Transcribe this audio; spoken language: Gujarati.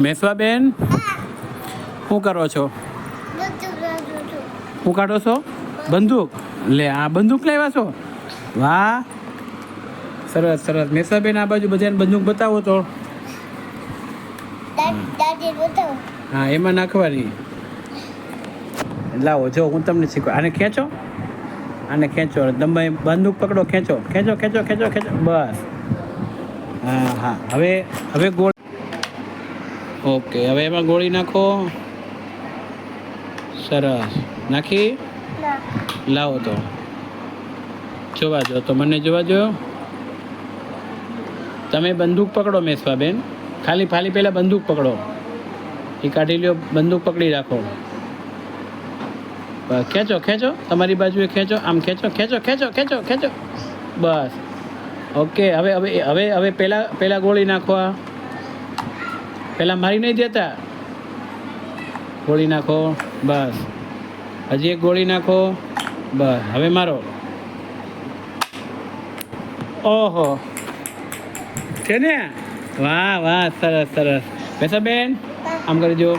મેસવાબેન, શું કરો છો? શું કાઢો છો? બંદૂક. લે, આ બંદૂક લાવ્યા છો? વાહ. સરસ સરસ. મેસાબેન આ બાજુ બધાને બંદૂક બતાવો તો. હા, એમાં નાખવાની. લાવો, જો, હું તમને શીખવા આને ખેંચો. આને ખેંચો. તમે બંદૂક પકડો, ખેંચો. ખેંચો ખેંચો ખેંચો ખેંચો. બસ. હા હા. હવે હવે ગોળ ઓકે હવે એમાં ગોળી નાખો. સરસ. નાખી? લાવો તો. જોવા જો તો મને જોવા જો તમે બંદૂક પકડો મેશવાબેન ખાલી ખાલી પહેલાં બંદૂક પકડો. એ કાઢી લ્યો બંદૂક પકડી રાખો. ખેંચો ખેંચો. તમારી બાજુએ ખેંચો આમ ખેંચો ખેંચો ખેંચો ખેંચો ખેંચો. બસ. ઓકે હવે હવે હવે હવે પહેલાં પહેલાં ગોળી નાખવા પહેલાં મારી નહીં દેતા. ગોળી નાખો, બસ. હજી એક ગોળી નાખો, બસ. હવે મારો. ઓહો. છે ને? વાહ વાહ, સરસ સરસ. બેન આમ કરી જો